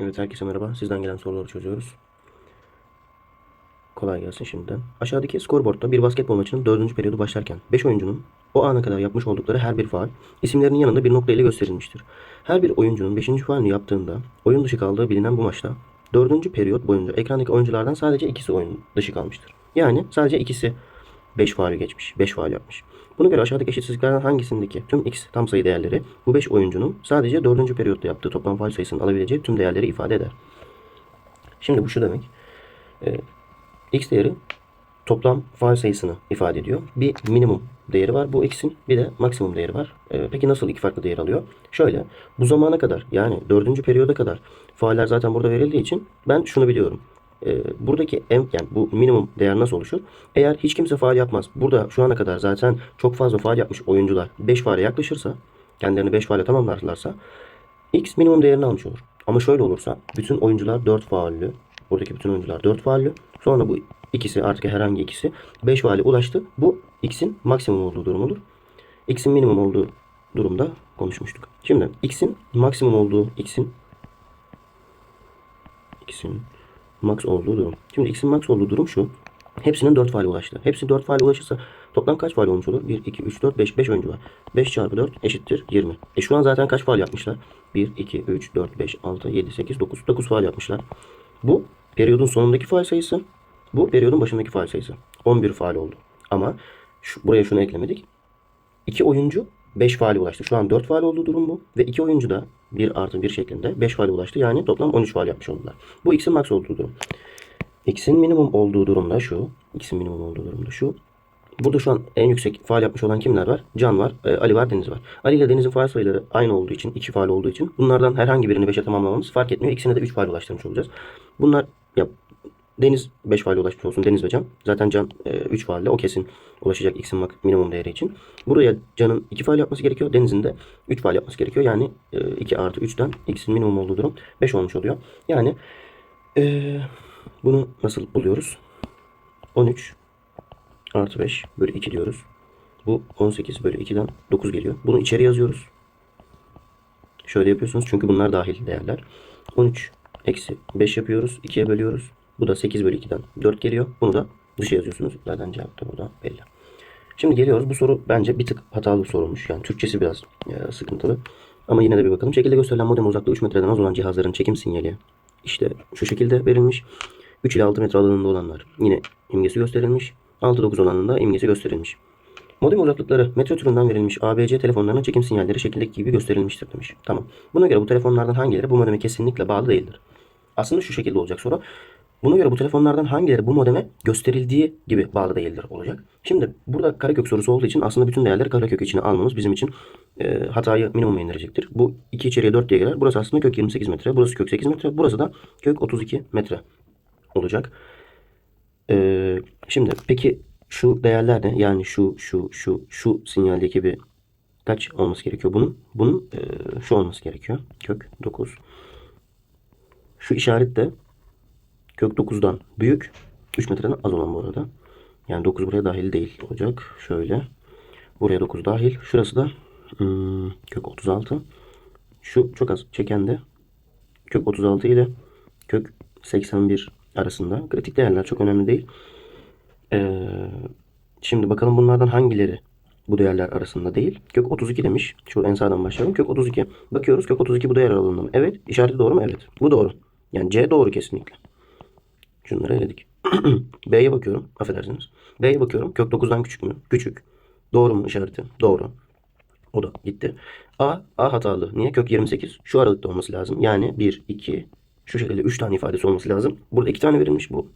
Evet herkese merhaba. Sizden gelen soruları çözüyoruz. Kolay gelsin şimdiden. Aşağıdaki skorboardta bir basketbol maçının 4. periyodu başlarken 5 oyuncunun o ana kadar yapmış oldukları her bir faal isimlerinin yanında bir nokta ile gösterilmiştir. Her bir oyuncunun 5. faalini yaptığında oyun dışı kaldığı bilinen bu maçta 4. periyot boyunca ekrandaki oyunculardan sadece ikisi oyun dışı kalmıştır. Yani sadece ikisi 5 faali geçmiş, 5 faal yapmış. Buna göre aşağıdaki eşitsizliklerden hangisindeki tüm x tam sayı değerleri bu 5 oyuncunun sadece 4. periyotta yaptığı toplam faal sayısının alabileceği tüm değerleri ifade eder. Şimdi bu şu demek. Ee, x değeri toplam faal sayısını ifade ediyor. Bir minimum değeri var bu x'in bir de maksimum değeri var. Ee, peki nasıl iki farklı değer alıyor? Şöyle bu zamana kadar yani dördüncü periyoda kadar faaller zaten burada verildiği için ben şunu biliyorum. Ee, buradaki en yani bu minimum değer nasıl oluşur? Eğer hiç kimse faal yapmaz. Burada şu ana kadar zaten çok fazla faal yapmış oyuncular 5 faale yaklaşırsa kendilerini 5 faale tamamlarlarsa X minimum değerini almış olur. Ama şöyle olursa bütün oyuncular 4 faullü. Buradaki bütün oyuncular 4 faullü. Sonra bu ikisi artık herhangi ikisi 5 faale ulaştı. Bu X'in maksimum olduğu durum olur. X'in minimum olduğu durumda konuşmuştuk. Şimdi X'in maksimum olduğu X'in X'in max olduğu durum. Şimdi X'in max olduğu durum şu. Hepsinin 4 faale ulaştı. Hepsi 4 faale ulaşırsa toplam kaç faal olmuş olur? 1, 2, 3, 4, 5. 5 oyuncu var. 5 çarpı 4 eşittir 20. E şu an zaten kaç faal yapmışlar? 1, 2, 3, 4, 5, 6, 7, 8, 9. 9 faal yapmışlar. Bu periyodun sonundaki faal sayısı. Bu periyodun başındaki faal sayısı. 11 faal oldu. Ama şu, buraya şunu eklemedik. 2 oyuncu 5 faale ulaştı. Şu an 4 faal olduğu durum bu. Ve 2 oyuncu da 1 artı 1 şeklinde 5 faale ulaştı. Yani toplam 13 faal yapmış oldular. Bu x'in max olduğu durum. X'in minimum olduğu durumda şu. X'in minimum olduğu durumda şu. Burada şu an en yüksek faal yapmış olan kimler var? Can var, e, Ali var, Deniz var. Ali ile Deniz'in faal sayıları aynı olduğu için, iki faal olduğu için bunlardan herhangi birini 5'e tamamlamamız fark etmiyor. İkisine de 3 faal ulaştırmış olacağız. Bunlar ya Deniz 5 faale ulaşmış olsun. Deniz ve Can. Zaten Can 3 faalle o kesin ulaşacak X'in minimum değeri için. Buraya Can'ın 2 faal yapması gerekiyor. Deniz'in de 3 faal yapması gerekiyor. Yani 2 artı 3'ten X'in minimum olduğu durum 5 olmuş oluyor. Yani e, bunu nasıl buluyoruz? 13 artı 5 bölü 2 diyoruz. Bu 18 bölü 2'den 9 geliyor. Bunu içeri yazıyoruz. Şöyle yapıyorsunuz çünkü bunlar dahil değerler. 13 eksi 5 yapıyoruz. 2'ye bölüyoruz. Bu da 8 bölü 2'den 4 geliyor. Bunu da dışa yazıyorsunuz. Zaten cevap da burada belli. Şimdi geliyoruz. Bu soru bence bir tık hatalı sorulmuş. Yani Türkçesi biraz e, sıkıntılı. Ama yine de bir bakalım. Şekilde gösterilen modem uzaklığı 3 metreden az olan cihazların çekim sinyali işte şu şekilde verilmiş. 3 ile 6 metre alanında olanlar yine imgesi gösterilmiş. 6-9 olanında imgesi gösterilmiş. Modem uzaklıkları metre türünden verilmiş ABC telefonlarının çekim sinyalleri şekildeki gibi gösterilmiştir demiş. Tamam. Buna göre bu telefonlardan hangileri bu modeme kesinlikle bağlı değildir? Aslında şu şekilde olacak soru. Buna göre bu telefonlardan hangileri bu modeme gösterildiği gibi bağlı değildir olacak. Şimdi burada karekök sorusu olduğu için aslında bütün değerleri karekök içine almamız bizim için e, hatayı minimuma indirecektir. Bu 2 içeriye 4 diye gelir. Burası aslında kök 28 metre. Burası kök 8 metre. Burası da kök 32 metre olacak. E, şimdi peki şu değerler ne? Yani şu, şu, şu, şu sinyaldeki bir kaç olması gerekiyor bunun? Bunun e, şu olması gerekiyor. Kök 9. Şu işaret de kök 9'dan büyük. 3 metreden az olan bu arada. Yani 9 buraya dahil değil olacak. Şöyle. Buraya 9 dahil. Şurası da hmm, kök 36. Şu çok az çeken de kök 36 ile kök 81 arasında. Kritik değerler çok önemli değil. Ee, şimdi bakalım bunlardan hangileri bu değerler arasında değil. Kök 32 demiş. Şu en sağdan başlayalım. Kök 32. Bakıyoruz kök 32 bu değer aralığında mı? Evet. İşareti doğru mu? Evet. Bu doğru. Yani C doğru kesinlikle. Şunları eledik. B'ye bakıyorum. Affedersiniz. B'ye bakıyorum. Kök 9'dan küçük mü? Küçük. Doğru mu işareti? Doğru. O da gitti. A, A hatalı. Niye? Kök 28. Şu aralıkta olması lazım. Yani 1, 2, şu şekilde 3 tane ifadesi olması lazım. Burada 2 tane verilmiş bu.